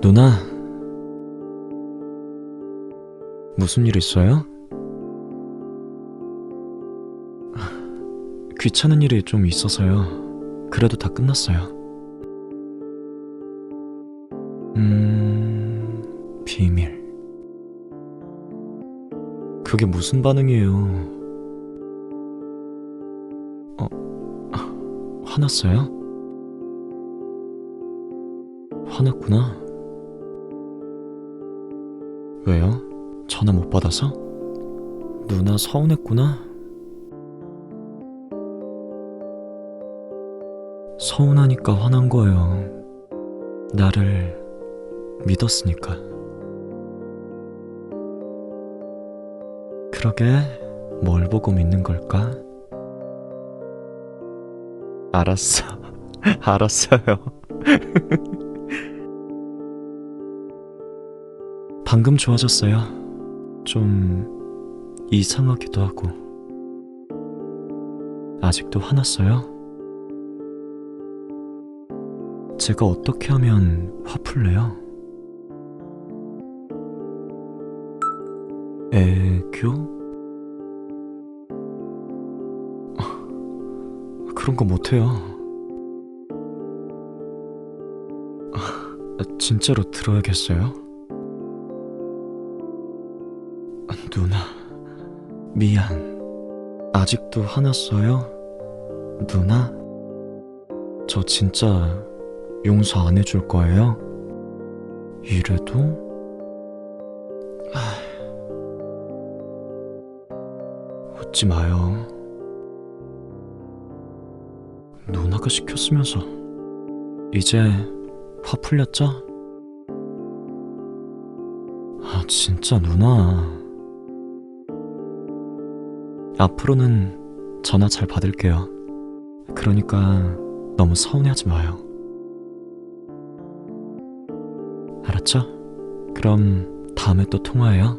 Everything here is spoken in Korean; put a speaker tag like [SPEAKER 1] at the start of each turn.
[SPEAKER 1] 누나, 무슨 일 있어요? 귀찮은 일이 좀 있어서요. 그래도 다 끝났어요. 음, 비밀. 그게 무슨 반응이에요? 어, 화났어요? 화났구나. 왜요? 전화 못 받아서? 누나 서운했구나. 서운하니까 화난 거예요. 나를 믿었으니까. 그러게, 뭘 보고 믿는 걸까? 알았어. 알았어요. 방금 좋아졌어요. 좀 이상하기도 하고. 아직도 화났어요? 제가 어떻게 하면 화풀래요? 애교? 그런 거 못해요. 진짜로 들어야겠어요? 누나, 미안. 아직도 화났어요? 누나? 저 진짜 용서 안 해줄 거예요? 이래도? 아, 웃지 마요. 누나가 시켰으면서 이제 화 풀렸죠? 아 진짜 누나. 앞으로는 전화 잘 받을게요. 그러니까 너무 서운해하지 마요. 알았죠? 그럼 다음에 또 통화해요.